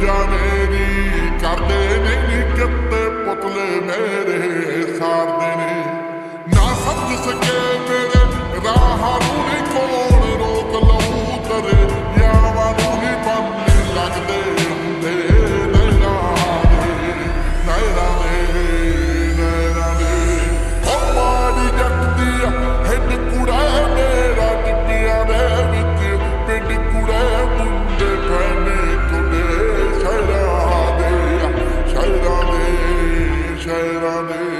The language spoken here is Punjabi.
ਜਾਣੇ ਨੀ, ਕਰਦੇ ਨੇ ਨੀ ਕਿੱਤੇ ਪੁਤਲੇ ਮੇਰੇ, ਸਾਰਦੇ ਨੇ। ਨਾ ਸਮਝ ਸਕੇ ਮੇਰੇ ਰਾਹਾਂ Hare Rama.